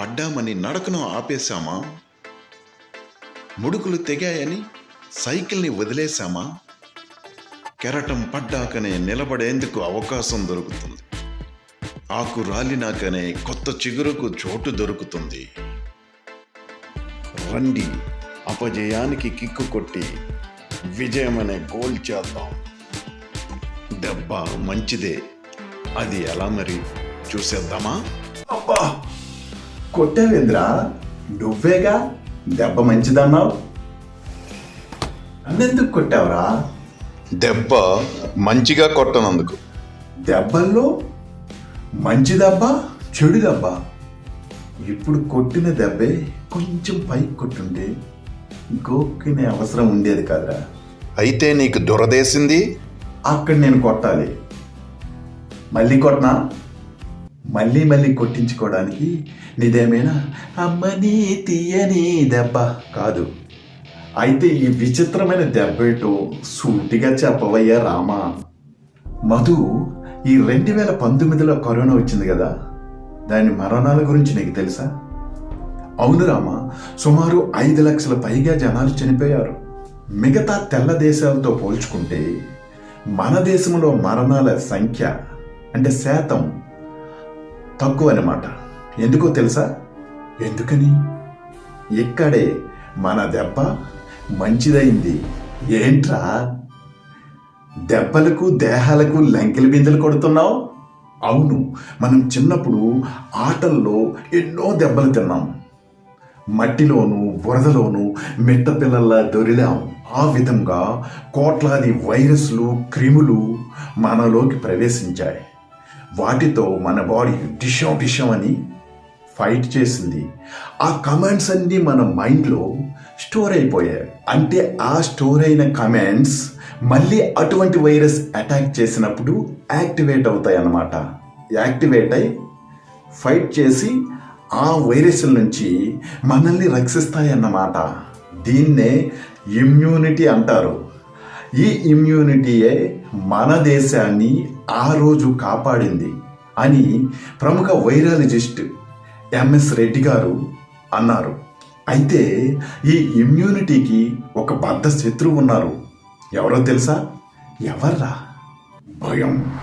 పడ్డామని నడకను ఆపేశామా? ముడుకులు తెగాయని సైకిల్ని వదిలేశామా? కెరటం పడ్డాకనే నిలబడేందుకు అవకాశం దొరుకుతుంది. ఆకు రాలినాకనే కొత్త చిగురుకు చోటు దొరుకుతుంది. రండి అపజయానికి కిక్కు కొట్టి విజయమనే గోల్ చేద్దాం. దెబ్బ మంచిదే. అది ఎలా మరి? చూసేద్దామా? అబ్బా! కొట్టావేంద్రా? నువ్వేగా? దెబ్బ మంచిదన్నావు? నన్నెందుకు కొట్టావురా? దెబ్బ మంచిగా కొట్టనందుకు. దెబ్బల్లో? మంచి దెబ్బ చెడు దెబ్బ. ఇప్పుడు కొట్టిన దెబ్బే కొంచెం పైకి కొట్టుంటే గోక్కునే అవసరం ఉండేది కదరా. అయితే నీకు దురదేసింది? అక్కడ నేను కొట్టాలి. మళ్ళీ కొట్టినా మళ్ళీ మళ్ళీ కొట్టించుకోవడానికి నీదేమైనా అమ్మని తీయని దెబ్బ. కాదు. అయితే ఈ విచిత్రమైన దెబ్బ ఏంటో సూటిగా చెప్పవయ్యా రామా. మధు ఈ రెండు వేల పంతొమ్మిదిలో కరోనా వచ్చింది కదా. దాని మరణాల గురించి నీకు తెలుసా? అవును రామ సుమారు ఐదు లక్షల పైగా జనాలు చనిపోయారు. మిగతా తెల్ల దేశాలతో పోల్చుకుంటే మన దేశంలో మరణాల సంఖ్య అంటే శాతం తక్కువ అన్నమాట ఎందుకో తెలుసా? ఎందుకని? ఇక్కడే మన దెబ్బ మంచిదైంది ఏంట్రా? దెబ్బలకు దేహాలకు లంకెల బిందెలు కొడుతున్నావు? అవును మనం చిన్నప్పుడు ఆటల్లో ఎన్నో దెబ్బలు తిన్నాం. మట్టిలోను బురదలోను మిట్ట పిల్లల్లా దొరిలాం. ఆ విధంగా కోట్లాది వైరస్లు క్రిములు మనలోకి ప్రవేశించాయి. వాటితో మన బాడీ డిషం డిషం అని ఫైట్ చేసింది. ఆ కమాండ్స్ అన్నీ మన మైండ్లో స్టోర్ అయిపోయాయి. అంటే ఆ స్టోర్ అయిన కమాండ్స్ మళ్ళీ అటువంటి వైరస్ అటాక్ చేసినప్పుడు యాక్టివేట్ అవుతాయి అన్నమాట యాక్టివేట్ అయి ఫైట్ చేసి ఆ వైరస్ల నుంచి మనల్ని రక్షిస్తాయి అన్నమాట దీన్నే ఇమ్యూనిటీ అంటారు. ఈ ఇమ్యూనిటీయే మన దేశాన్ని ఆ రోజు కాపాడింది అని ప్రముఖ వైరాలజిస్ట్ ఎంఎస్ రెడ్డి గారు అన్నారు. అయితే ఈ ఇమ్యూనిటీకి ఒక బద్ద శత్రువు ఉన్నారు. ఎవరో తెలుసా? ఎవర్రా? భయం.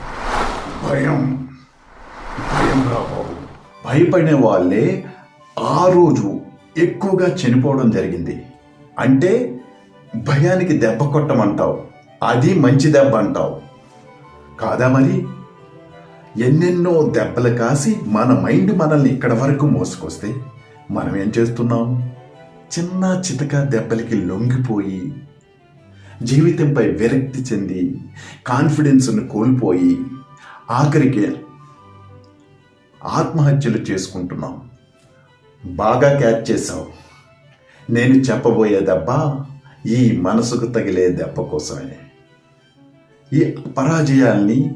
భయం. భయం రా బాబు. భయపడే వాళ్ళే ఆ రోజు ఎక్కువగా చనిపోవడం జరిగింది. అంటే భయానికి దెబ్బ కొట్టమంటావు. అది మంచి దెబ్బ అంటావు. కాదా మరి? ఎన్నెన్నో దెబ్బలు కాసి మన మైండ్ మనల్ని ఇక్కడ వరకు మోసుకొస్తే మనం ఏం చేస్తున్నాం? చిన్న చితక దెబ్బలకి లొంగిపోయి జీవితంపై విరక్తి చెంది కాన్ఫిడెన్స్ను కోల్పోయి ఆఖరికి ఆత్మహత్యలు చేసుకుంటున్నాం. బాగా క్యాచ్ చేశావు. నేను చెప్పబోయే దెబ్బ ఈ మనసుకు తగిలే దెబ్బ కోసమే. ఈ పరాజయాల్ని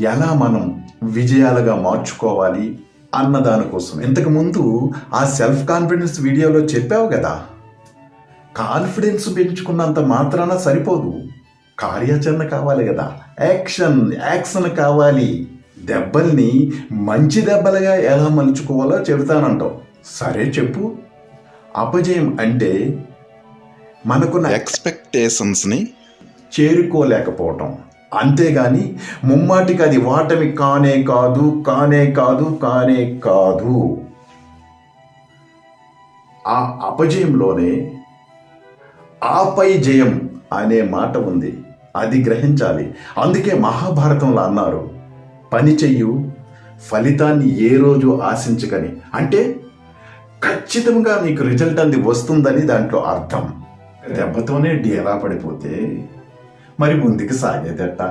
ఎలా మనం విజయాలుగా మార్చుకోవాలి అన్న దానికోసం ఇంతకుముందు ఆ సెల్ఫ్ కాన్ఫిడెన్స్ వీడియోలో చెప్పావు కదా కాన్ఫిడెన్స్ పెంచుకున్నంత మాత్రాన సరిపోదు. కార్యాచరణ కావాలి కదా యాక్షన్ యాక్షన్ కావాలి. దెబ్బల్ని మంచి దెబ్బలుగా ఎలా మలుచుకోవాలో చెబుతానంటావు. సరే చెప్పు. అపజయం అంటే మనకున్న ఎక్స్పెక్టేషన్స్ని చేరుకోలేకపోవటం. అంతేగాని ముమ్మాటికి అది వాటమి కానే కాదు కానే కాదు కానే కాదు. ఆ అపజయంలోనే ఆపై జయం అనే మాట ఉంది. అది గ్రహించాలి. అందుకే మహాభారతంలో అన్నారు పని చెయ్యు ఫలితాన్ని ఏ రోజు ఆశించకని. అంటే ఖచ్చితంగా నీకు రిజల్ట్ అంది వస్తుందని దాంట్లో అర్థం. దెబ్బతోనే ఎలా పడిపోతే మరి ముందుకు సాగేదట.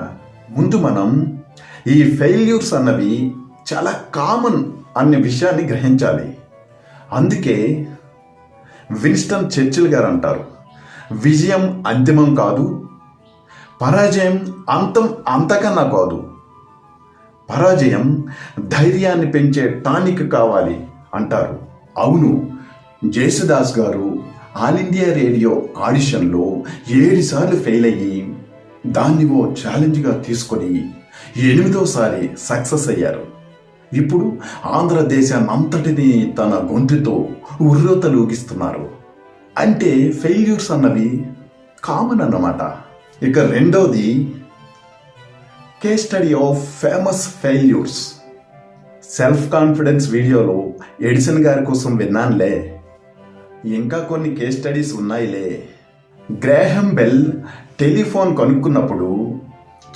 ముందు మనం ఈ ఫెయిల్యూర్స్ అన్నవి చాలా కామన్ అనే విషయాన్ని గ్రహించాలి. అందుకే విన్స్టన్ చర్చిల్ గారు అంటారు విజయం అంతిమం కాదు పరాజయం అంతం అంతకన్నా కాదు. పరాజయం ధైర్యాన్ని పెంచే టానిక్ కావాలి అంటారు. అవును Jesudas garu all India radio ఆడిషన్లో ఏడు సార్లు ఫెయిల్ అయ్యి దాన్ని ఓ ఛాలెంజ్గా తీసుకొని ఎనిమిదోసారి సక్సెస్ అయ్యారు. ఇప్పుడు ఆంధ్రదేశాన్నంతటిని తన గొంతుతో ఉర్రూతలూగిస్తున్నారు అంటే ఫెయిల్యూర్స్ అన్నవి కామన్ అన్నమాట. ఇక రెండవది case study of famous failures. Self confidence వీడియోలో ఎడిసన్ గారి కోసం విన్నానులే. ఇంకా కొన్ని కేస్ స్టడీస్ ఉన్నాయిలే. గ్రాహం బెల్ టెలిఫోన్ కనుక్కున్నప్పుడు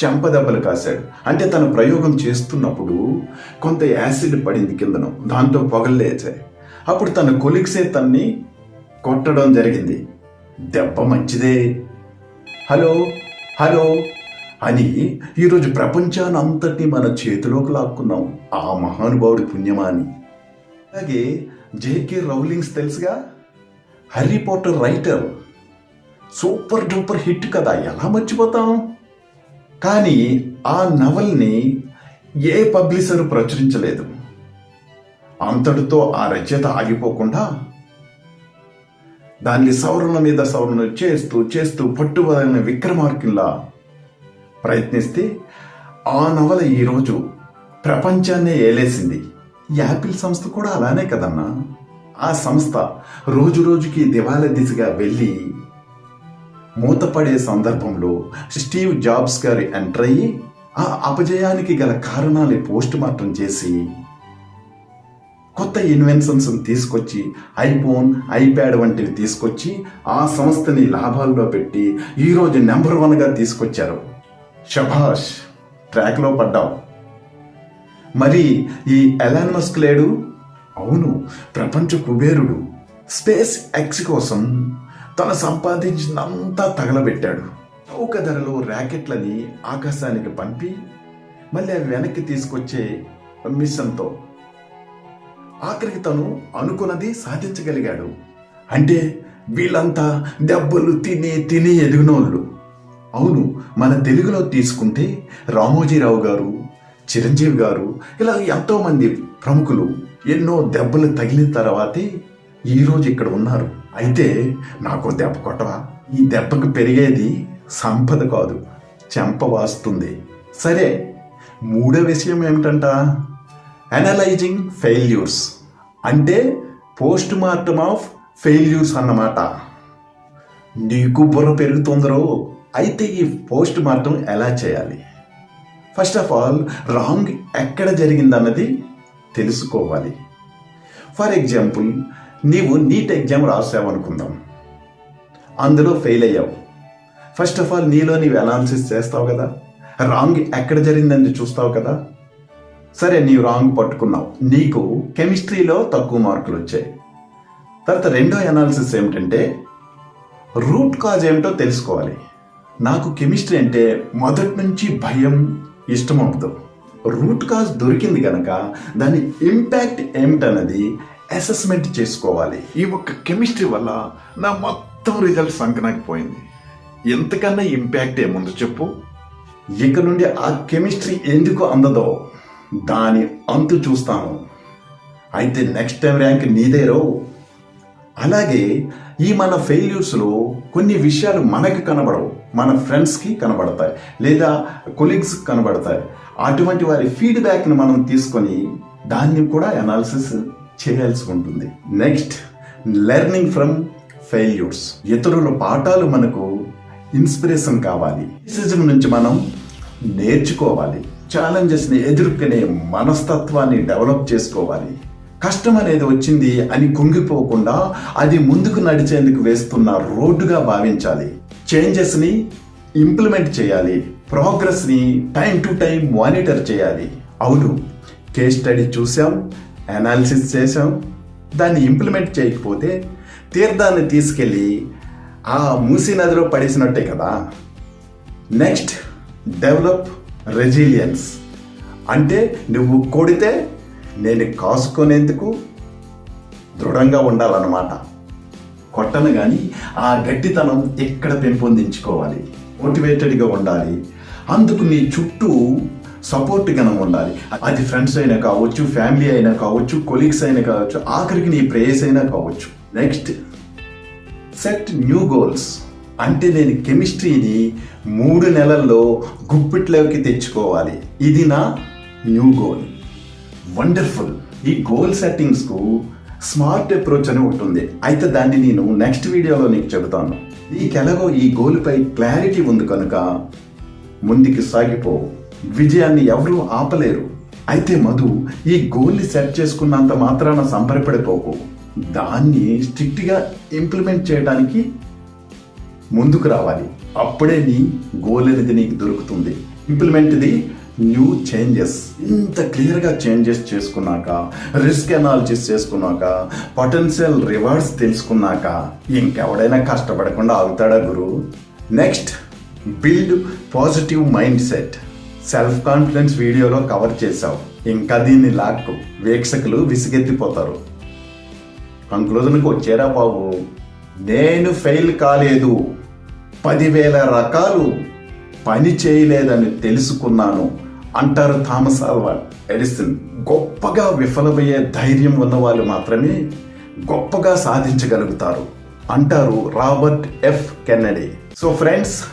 చెంపదెబ్బలు కాశాడు. అంటే తను ప్రయోగం చేస్తున్నప్పుడు కొంత యాసిడ్ పడింది కిందను. దాంతో పొగల్లేచాయి అప్పుడు తన కొలిక్సే తన్ని కొట్టడం జరిగింది. దెబ్బ మంచిదే. హలో హలో అని ఈరోజు ప్రపంచాన్ని మన చేతిలోకి లాక్కున్నాం ఆ మహానుభావుడి పుణ్యమా అని అలాగే జేకే రౌలింగ్స్ తెలుసుగా? Harry Potter writer super duper hit కదా ఎలా మర్చిపోతాం? కానీ ఆ నవల్ని ఏ పబ్లిషరు ప్రచురించలేదు. అంతటితో ఆ రచయిత ఆగిపోకుండా దాన్ని సవరణ మీద సవరణ చేస్తూ చేస్తూ పట్టుబడిన విక్రమార్కిల్లా ప్రయత్నిస్తే ఆ నవల ఈరోజు ప్రపంచాన్నే ఏలేసింది. యాపిల్ సంస్థ కూడా అలానే కదన్నా. ఆ సంస్థ రోజు రోజుకి దివాలా దిశగా వెళ్ళి మూతపడే సందర్భంలో స్టీవ్ జాబ్స్ గారి ఎంటర్ అయ్యి ఆ అపజయానికి గల కారణాలు పోస్ట్ మార్టం చేసి కొత్త ఇన్వెన్షన్స్ తీసుకొచ్చి ఐఫోన్ ఐప్యాడ్ వంటివి తీసుకొచ్చి ఆ సంస్థని లాభాల్లో పెట్టి ఈరోజు నెంబర్ వన్గా తీసుకొచ్చారు. షభాష్ ట్రాక్లో పడ్డావు మరి ఈ ఎలాన్ మస్క్ లేడు? అవును ప్రపంచ కుబేరుడు. స్పేస్ ఎక్స్ కోసం తను సంపాదించినంతా తగలబెట్టాడు. చౌక ధరలో ర్యాకెట్లని ఆకాశానికి పంపి మళ్ళీ అవి వెనక్కి తీసుకొచ్చే మిషన్తో ఆఖరికి తను అనుకున్నది సాధించగలిగాడు. అంటే వీళ్ళంతా దెబ్బలు తిని తిని ఎదిగినోళ్ళు. అవును మన తెలుగులో తీసుకుంటే రామోజీరావు గారు చిరంజీవి గారు ఇలా ఎంతోమంది ప్రముఖులు ఎన్నో దెబ్బలు తగిలిన తర్వాతే ఈరోజు ఇక్కడ ఉన్నారు. అయితే నాకు దెబ్బ కొట్టవా? ఈ దెబ్బకు పెరిగేది సంపద కాదు చెంప వాస్తుంది. సరే మూడో విషయం ఏమిటంట? అనలైజింగ్ ఫెయిల్యూర్స్ అంటే పోస్ట్ మార్టం ఆఫ్ ఫెయిల్యూర్స్ అన్నమాట. నీకు బుర్ర పెరుగుతుందరో అయితే ఈ పోస్ట్ మార్టం ఎలా చేయాలి? ఫస్ట్ ఆఫ్ ఆల్ రాంగ్ ఎక్కడ జరిగిందన్నది తెలుసుకోవాలి. ఫర్ ఎగ్జాంపుల్ నీవు నీట్ ఎగ్జామ్ రాసావనుకుందాం అందులో ఫెయిల్ అయ్యావు. ఫస్ట్ ఆఫ్ ఆల్ నీలో నీవు అనాలిసిస్ చేస్తావు కదా. రాంగ్ ఎక్కడ జరిగిందని చూస్తావు కదా. సరే నీవు రాంగ్ పట్టుకున్నావు. నీకు కెమిస్ట్రీలో తక్కువ మార్కులు వచ్చాయి. తర్వాత రెండో అనాలిసిస్ ఏమిటంటే రూట్ కాజ్ ఏమిటో తెలుసుకోవాలి. నాకు కెమిస్ట్రీ అంటే మొదటి నుంచి భయం ఇష్టం అవుతుంది రూట్ కాజ్ దొరికింది కనుక దాని ఇంపాక్ట్ ఏమిటన్నది అసెస్మెంట్ చేసుకోవాలి. ఈ ఒక్క కెమిస్ట్రీ వల్ల నా మొత్తం రిజల్ట్ సంకనాకి పోయింది ఎంతకన్నా ఇంపాక్ట్ ఏముందో చెప్పు. ఇక నుండి ఆ కెమిస్ట్రీ ఎందుకు అందదో దాని అంతు చూస్తాను. అయితే నెక్స్ట్ టైం ర్యాంక్ నీదేరో అలాగే ఈ మన ఫెయిల్యూర్స్లో కొన్ని విషయాలు మనకి కనబడవు. మన ఫ్రెండ్స్కి కనబడతాయి. లేదా కొలీగ్స్ కనబడతాయి. అటువంటి వారి ఫీడ్బ్యాక్ని మనం తీసుకొని దాన్ని కూడా అనాలిసిస్ చేయాల్సి ఉంటుంది. నెక్స్ట్ లెర్నింగ్ ఫ్రమ్ ఫెయిల్యూర్స్ ఇతరుల పాఠాలు మనకు ఇన్స్పిరేషన్ కావాలి. క్రిటిసిజం నుంచి మనం నేర్చుకోవాలి. ఛాలెంజెస్ని ఎదుర్కొనే మనస్తత్వాన్ని డెవలప్ చేసుకోవాలి. కష్టం అనేది వచ్చింది అని కుంగిపోకుండా అది ముందుకు నడిచేందుకు వేస్తున్న రోడ్డుగా భావించాలి. చేంజెస్ని ఇంప్లిమెంట్ చేయాలి. ప్రోగ్రెస్ని టైం టు టైం మానిటర్ చేయాలి. అవును కేస్ స్టడీ చూసాం అనాలిసిస్ చేసాం దాన్ని ఇంప్లిమెంట్ చేయకపోతే తీర్థాన్ని తీసుకెళ్ళి ఆ మూసీ నదిలో పడేసినట్టే కదా. నెక్స్ట్ డెవలప్ రెజిలియన్స్ అంటే నువ్వు కొడితే నేను కాసుకునేందుకు దృఢంగా ఉండాలన్నమాట. కొట్టను కానీ ఆ గట్టితనం ఎక్కడ పెంపొందించుకోవాలి? మోటివేటెడ్గా ఉండాలి. అందుకు నీ చుట్టూ సపోర్ట్ గనం ఉండాలి. అది ఫ్రెండ్స్ అయినా కావచ్చు ఫ్యామిలీ అయినా కావచ్చు కొలీగ్స్ అయినా కావచ్చు ఆఖరికి నీ ప్రేయస్ అయినా కావచ్చు. నెక్స్ట్ సెట్ న్యూ గోల్స్ అంటే నేను కెమిస్ట్రీని మూడు నెలల్లో గుప్పిట్లోకి తెచ్చుకోవాలి. ఇది నా న్యూ గోల్ వండర్ఫుల్ ఈ గోల్ సెట్టింగ్స్కు స్మార్ట్ అప్రోచ్ అని ఒకటి ఉంది. అయితే దాన్ని నేను నెక్స్ట్ వీడియోలో నీకు చెబుతాను. నీకెలాగో ఈ గోల్పై క్లారిటీ ఉంది కనుక ముందుకు సాగిపోవు విజయాన్ని ఎవరూ ఆపలేరు. అయితే మధు ఈ గోల్ని సెట్ చేసుకున్నంత మాత్రాన సంబరపడిపోకు. దాన్ని స్ట్రిక్ట్గా ఇంప్లిమెంట్ చేయడానికి ముందుకు రావాలి. అప్పుడే నీ గోల్ అనేది నీకు దొరుకుతుంది. Implement the new changes. ఇంత క్లియర్గా చేంజెస్ చేసుకున్నాక రిస్క్ అనాలిసిస్ చేసుకున్నాక పొటెన్షియల్ రివార్డ్స్ తెలుసుకున్నాక ఇంకెవడైనా కష్టపడకుండా అవుతాడా గురు? Next build positive mind set. Self confidence వీడియోలో కవర్ చేశావు. ఇంకా దీన్ని లాక్కు. వీక్షకులు విసిగెత్తిపోతారు. కంక్లూజన్కి వచ్చారా బాబు. నేను ఫెయిల్ కాలేదు. పదివేల రకాలు పని చేయలేదని తెలుసుకున్నాను అంటారు థామస్ ఆల్వా. ఎడిసన్ గొప్పగా విఫలమయ్యే ధైర్యం ఉన్న వాళ్ళు మాత్రమే గొప్పగా సాధించగలుగుతారు అంటారు Robert F Kennedy. So friends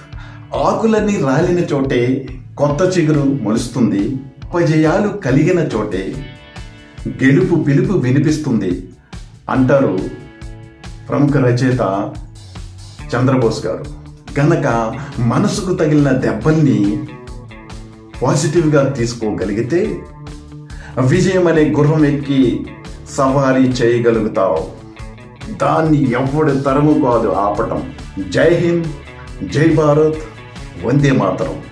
ఆకులన్నీ రాలిన చోటే కొత్త చిగురు మొలుస్తుంది. ఉపజయాలు కలిగిన చోటే గెలుపు పిలుపు వినిపిస్తుంది అంటారు ప్రముఖ రచయిత చంద్రబోస్ గారు. గనక మనసుకు తగిలిన దెబ్బల్ని పాజిటివ్గా తీసుకోగలిగితే విజయం అనే గుర్రం ఎక్కి సవారీ చేయగలుగుతావు. దాన్ని ఎవడి తరము కాదు ఆపటం. జై హింద్ జై భారత్ వందే మాతరం.